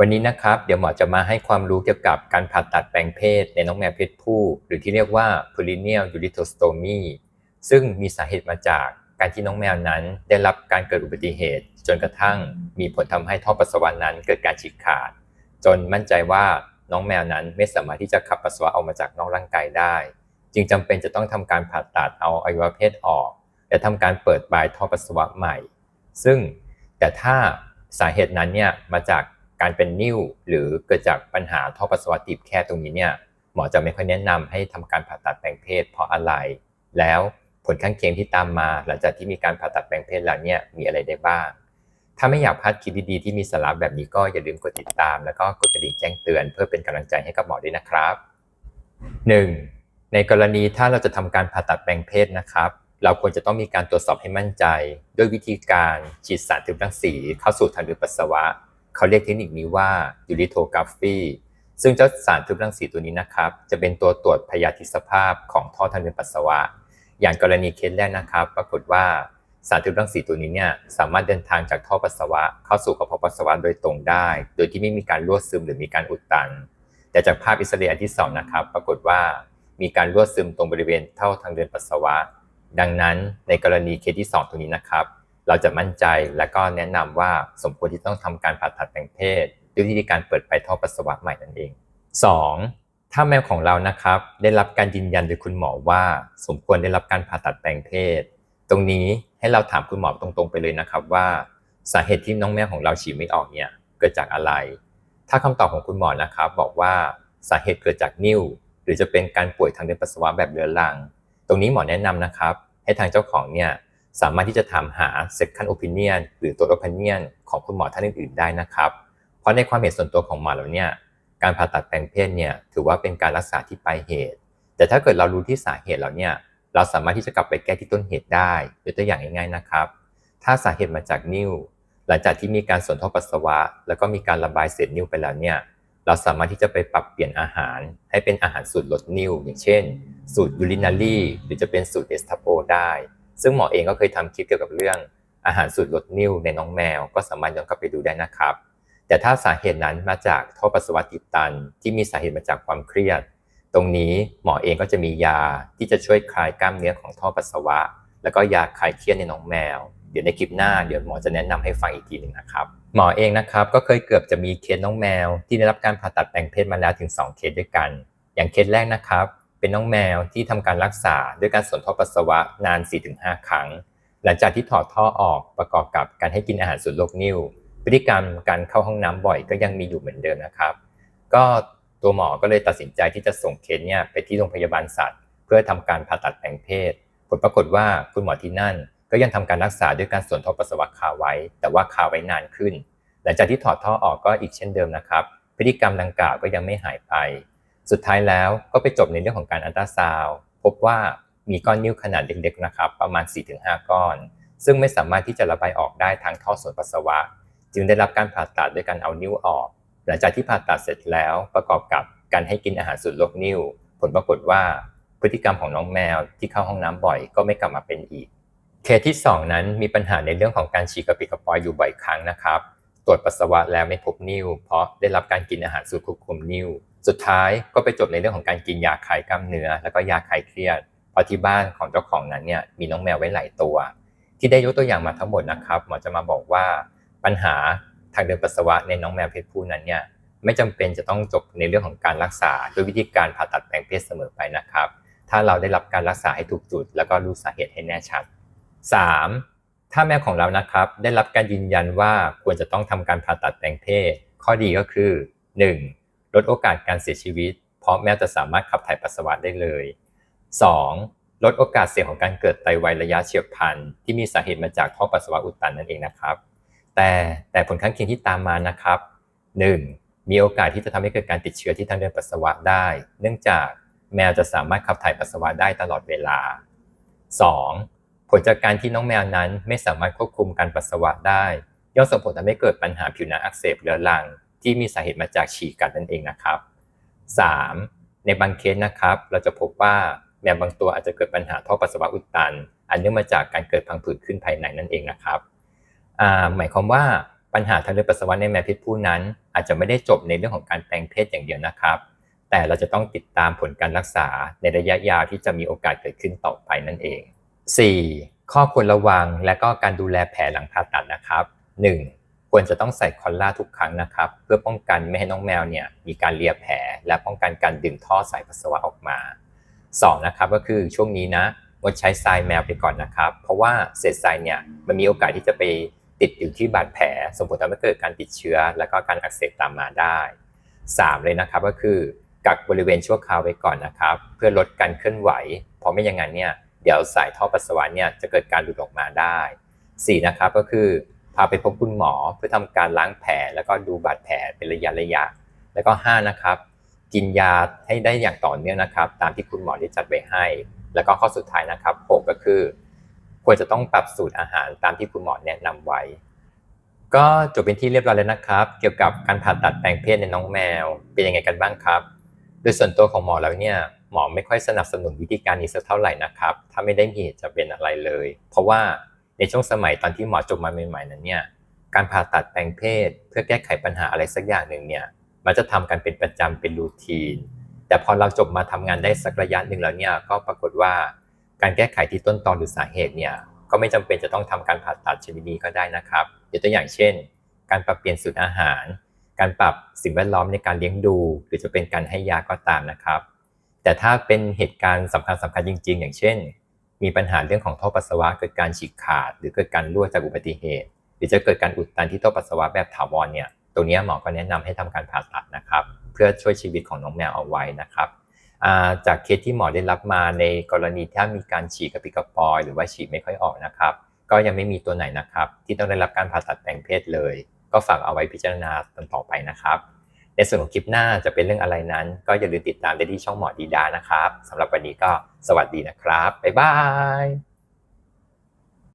วันนี้นะครับเดี๋ยวหมอจะมาให้ความรู้เกี่ยวกับการผ่าตัดแปลงเพศในน้องแมวเพศผู้ หรือที่เรียกว่า perineal ureterostomy ซึ่งมีสาเหตุมาจากการที่น้องแมวนั้นได้รับการเกิดอุบัติเหตุ จนกระทั่งมีผลทำให้ท่อปัสสาวะนั้นเกิดการฉีกขาด จนมั่นใจว่าน้องแมวนั้นไม่สามารถที่จะขับปัสสาวะออกมาจากนอกร่างกายได้ จึงจำเป็นจะต้องทำการผ่าตัดเอาอวัยวะเพศออก และทำการเปิดปลายท่อปัสสาวะใหม่ ซึ่งแต่ถ้าสาเหตุนั้นเนี่ยมาจาก การเป็นนิ่วหรือเกิดจากปัญหาท่อปัสสาวะตีบแคบตรงนี้เนี่ยหมอจะไม่ค่อยแนะนำให้ทำการผ่าตัดแปลงเพศเพราะอะไร แล้วผลข้างเคียงที่ตามมา หลังจากที่มีการผ่าตัดแปลงเพศแล้วเนี่ยมีอะไรได้บ้าง ถ้าไม่อยากพลาดคลิปดีๆที่มีสาระแบบนี้ก็อย่าลืมกดติดตาม แล้วก็กดกระดิ่งแจ้งเตือนเพื่อเป็นกำลังใจให้กับหมอด้วยนะครับ 1. ในกรณีถ้าเราจะทำการผ่าตัดแปลงเพศนะครับ เราควรจะต้องมีการตรวจสอบให้มั่นใจ ด้วยวิธีการฉีดสารทึบรังสีเข้าสู่ทางเดินปัสสาวะ เขาเรียกเทคนิคนี้ว่ายูริโทกราฟีซึ่งเจ้าสารทึบรังสีตัวนี้นะครับ จะเป็นตัวตรวจพยาธิสภาพของท่อทางเดินปัสสาวะ อย่างกรณีเคสแรกนะครับ ปรากฏว่าสารทึบรังสีตัวนี้เนี่ยสามารถเดินทางจากท่อปัสสาวะ เข้าสู่กระเพาะปัสสาวะโดยตรงได้ โดยที่ไม่มีการรั่วซึมหรือมีการอุดตัน แต่จากภาพอิสเรย์อันที่2นะครับ ปรากฏว่ามีการรั่วซึมตรงบริเวณเท่าทางเดินปัสสาวะ ดังนั้นในกรณีเคสที่ 2ตรงนี้นะครับ เราจะมั่นใจและก็แนะนำว่าสมควรที่ต้องทำการผ่าตัดแปลงเพศด้วยวิธีการเปิดไปท่อปัสสาวะใหม่นั่นเอง 2. ถ้าแมวของเรานะครับ ได้รับการยืนยันโดยคุณหมอว่า สมควรได้รับการผ่าตัดแปลงเพศ ตรงนี้ให้เราถามคุณหมอตรงๆ ไปเลยนะครับว่า สาเหตุที่น้องแมวของเราฉี่ไม่ออกเนี่ยเกิดจากอะไร ถ้าคำตอบของคุณหมอนะครับ บอกว่าสาเหตุเกิดจากนิ่วหรือจะเป็นการป่วยทางเดินปัสสาวะแบบเรื้อรัง ตรงนี้หมอแนะนำนะครับ ให้ทางเจ้าของเนี่ย สามารถที่จะถามหา second opinion หรือตัว opinion ของคุณหมอท่านอื่นๆได้นะครับ เพราะในความเห็นส่วนตัวของหมอแล้วเนี่ยการผ่าตัดแปลงเพศเนี่ยถือว่าเป็นการรักษาที่ปลายเหตุ แต่ถ้าเกิดเรารู้ที่สาเหตุแล้วเนี่ยเราสามารถที่จะกลับไปแก้ที่ต้นเหตุได้ยกตัวอย่างง่ายๆนะครับ ถ้าสาเหตุมาจากนิ่วหลังจากที่มีการสวนท่อปัสสาวะ แล้วก็มีการระบายเศษนิ่วไปแล้วเนี่ยเราสามารถที่จะไปปรับเปลี่ยนอาหาร ให้เป็นอาหารสูตรลดนิ่วอย่างเช่น สูตรยูรินารีหรือจะเป็นสูตรเอสทาโปได้ ซึ่งหมอเองก็เคยทำคลิปเกี่ยวกับเรื่องอาหารสูตรลดนิ่วในน้องแมว ก็สามารถย้อนกลับไปดูได้นะครับ แต่ถ้าสาเหตุนั้นมาจากท่อปัสสาวะติดตัน ที่มีสาเหตุมาจากความเครียด ตรงนี้หมอเองก็จะมียาที่จะช่วยคลายกล้ามเนื้อของท่อปัสสาวะ แล้วก็ยาคลายเครียดในน้องแมว เดี๋ยวในคลิปหน้าเดี๋ยวหมอจะแนะนำให้ฟังอีกทีหนึ่งนะครับหมอเองนะครับก็เคยเกือบจะมีเคสน้องแมว ที่ได้รับการผ่าตัดแปลงเพศมาแล้วถึง 2 เคสด้วยกัน อย่างเคสแรกนะครับ เป็นน้องแมวที่ทำการรักษาด้วยการสวนท่อปัสสาวะนาน 4-5 ครั้ง หลังจากที่ถอดท่อออกประกอบกับการให้กินอาหารสูตรโรคนิ่วพฤติกรรมการเข้าห้องน้ำบ่อยก็ยังมีอยู่เหมือนเดิมนะครับ ก็ตัวหมอก็เลยตัดสินใจที่จะส่งเคสเนี่ยไปที่โรงพยาบาลสัตว์ เพื่อทำการผ่าตัดแปลงเพศ ผลปรากฏว่าคุณหมอที่นั่น ก็ยังทำการรักษาด้วยการสวนท่อปัสสาวะคาไว้ แต่ว่าคาไว้นานขึ้น หลังจากที่ถอดท่อออกก็อีกเช่นเดิมนะครับ พฤติกรรมดังกล่าวก็ยังไม่หายไป สุดท้ายแล้วก็ไปจบในเรื่องของการอัลตราซาวด์พบว่ามีก้อนนิ้วขนาดเล็กๆนะครับ ประมาณ 4-5 ก้อน ซึ่งไม่สามารถที่จะระบายออกได้ทางท่อส่วนปัสสาวะ จึงได้รับการผ่าตัดด้วยการเอานิ้วออก หลังจากที่ผ่าตัดเสร็จแล้วประกอบกับการให้กินอาหารสูตรลดนิ้วผลปรากฏว่าพฤติกรรมของน้องแมวที่เข้าห้องน้ำบ่อยก็ไม่กลับมาเป็นอีก เคสที่ 2 นั้นมีปัญหาในเรื่องของการฉี่กระปิกระปอยอยู่บ่อยครั้งนะครับ ตรวจปัสสาวะแล้วไม่พบนิ่วเพราะได้รับการกินอาหารสูตรควบคุมนิ่วสุดท้ายก็ไปจบในเรื่องของการกินยาคลายกล้ามเนื้อ แล้วก็ยาคลายเครียดเพราะที่บ้านของเจ้าของนั้นเนี่ยมีน้องแมวไว้หลายตัว ที่ได้ยกตัวอย่างมาทั้งหมดนะครับหมอจะมาบอกว่าปัญหาทางเดินปัสสาวะในน้องแมวเพศผู้นั้นเนี่ยไม่จำเป็นจะต้องจบในเรื่องของการรักษาด้วยวิธีการผ่าตัดแปลงเพศเสมอไปนะครับ ถ้าเราได้รับการรักษาให้ถูกจุด แล้วก็รู้สาเหตุให้แน่ชัด 3. ถ้าแมวของเรานะครับ ได้รับการยืนยันว่าควรจะต้องทำการผ่าตัดแปลงเพศ ข้อดีก็คือ 1. ลดโอกาสการเสียชีวิต เพราะแมวจะสามารถขับถ่ายปัสสาวะได้เลย 2. ลดโอกาสเสี่ยงของการเกิดไตวายระยะเฉียบพลันที่มีสาเหตุมาจากท่อปัสสาวะอุดตันนั่นเองนะครับ แต่แต่ผลข้างเคียงที่ตามมานะครับ 1. มีโอกาสที่จะทำให้เกิดการติดเชื้อที่ทางเดินปัสสาวะได้ เนื่องจากแมวจะสามารถขับถ่ายปัสสาวะได้ตลอดเวลา 2. ผลจากการที่น้องแมวนั้นไม่สามารถควบคุมการปัสสาวะได้ย่อมส่งผลทำให้เกิดปัญหาผิวหนังอักเสบเรื้อรัง ที่มีสาเหตุมาจากฉี่กัดนั่นเองนะครับ 3. ในบางเคสนะครับ เราจะพบว่าแมวบางตัวอาจจะเกิดปัญหาท่อปัสสาวะอุดตัน อันเนื่องมาจากการเกิดพังผืดขึ้นภายในนั่นเองนะครับหมายความว่าปัญหาทางเดินปัสสาวะในแมวเพศผู้นั้น อาจจะไม่ได้จบในเรื่องของการแปลงเพศอย่างเดียวนะครับ แต่เราจะต้องติดตามผลการรักษาในระยะยาวที่จะมีโอกาสเกิดขึ้นต่อไปนั่นเอง 4. ข้อควรระวังและก็การดูแลแผลหลังผ่าตัดนะครับ 1. ควรจะต้องใส่คอลล่าทุกครั้งนะครับ เพื่อป้องกันไม่ให้น้องแมวเนี่ยมีการเลียแผล และป้องกันการดึงท่อสายปัสสาวะออกมา 2. นะครับก็คือช่วงนี้นะงดใช้ทรายแมวไปก่อนนะครับ เพราะว่าเศษทรายเนี่ยมันมีโอกาสที่จะไปติดอยู่ที่บาดแผลส่งผลทำให้เกิดการติดเชื้อ และก็การอักเสบตามมาได้ 3. เลยนะครับก็คือกักบริเวณชั่วคราวไว้ก่อนนะครับ เพื่อลดการเคลื่อนไหว เพราะไม่อย่างนั้นเนี่ย เดี๋ยวสายท่อปัสสาวะเนี่ยจะเกิดการหลุดออกมาได้ 4. นะครับก็คือพาไปพบคุณหมอเพื่อทำการล้างแผลแล้วก็ดูบาดแผลเป็นระยะระยะ แล้วก็ 5 นะครับ กินยาให้ได้อย่างต่อเนื่องนะครับ ตามที่คุณหมอได้จัดไว้ให้ แล้วก็ข้อสุดท้ายนะครับ 6 ก็คือ ควรจะต้องปรับสูตรอาหารตามที่คุณหมอแนะนำไว้ ก็จบเป็นที่เรียบร้อยแล้วนะครับ เกี่ยวกับการผ่าตัดแปลงเพศในน้องแมว เป็นยังไงกันบ้างครับ โดยส่วนตัวของหมอแล้วเนี่ย หมอไม่ค่อยสนับสนุนวิธีการนี้สักเท่าไหร่นะครับ ถ้าไม่ได้มีเหตุจะเป็นอะไรเลย เพราะว่าในช่วงสมัยตอนที่หมอจบมาใหม่ๆนั้นเนี่ยการผ่าตัดแปลงเพศ เพื่อแก้ไขปัญหาอะไรสักอย่างหนึ่งเนี่ยมันจะทำกันเป็นประจำเป็นรูทีน แต่พอเราจบมาทำงานได้สักระยะหนึ่งแล้วเนี่ยก็ปรากฏว่าการแก้ไขที่ต้นตอนหรือสาเหตุเนี่ยก็ไม่จำเป็นจะต้องทำการผ่าตัดชนิดนี้ก็ได้นะครับยกตัวอย่างเช่น การปรับเปลี่ยนสูตรอาหาร การปรับสิ่งแวดล้อมในการเลี้ยงดู หรือจะเป็นการให้ยาก็ตามนะครับ แต่ถ้าเป็นเหตุการณ์สำคัญสำคัญจริง ๆ อย่างเช่น มีปัญหาเรื่องของท่อปัสสาวะเกิดการฉีกขาด หรือเกิดการรั่วจากอุบัติเหตุ หรือจะเกิดการอุดตันที่ท่อปัสสาวะแบบถาวรเนี่ยตัวนี้หมอก็แนะนำให้ทำการผ่าตัดนะครับ เพื่อช่วยชีวิตของน้องแมวเอาไว้นะครับจากเคสที่หมอได้รับมาในกรณีถ้ามีการฉีกกระปิกระปอย หรือว่าฉีกไม่ค่อยออกนะครับ ก็ยังไม่มีตัวไหนนะครับ ที่ต้องได้รับการผ่าตัดแปลงเพศเลย ก็ฝากเอาไว้พิจารณาต่อไปนะครับ ในส่วนของคลิปหน้าจะเป็นเรื่องอะไรนั้น ก็อย่าลืมติดตามได้ที่ช่องหมอดีดานะครับสำหรับวันนี้ก็สวัสดีนะครับบ๊ายบาย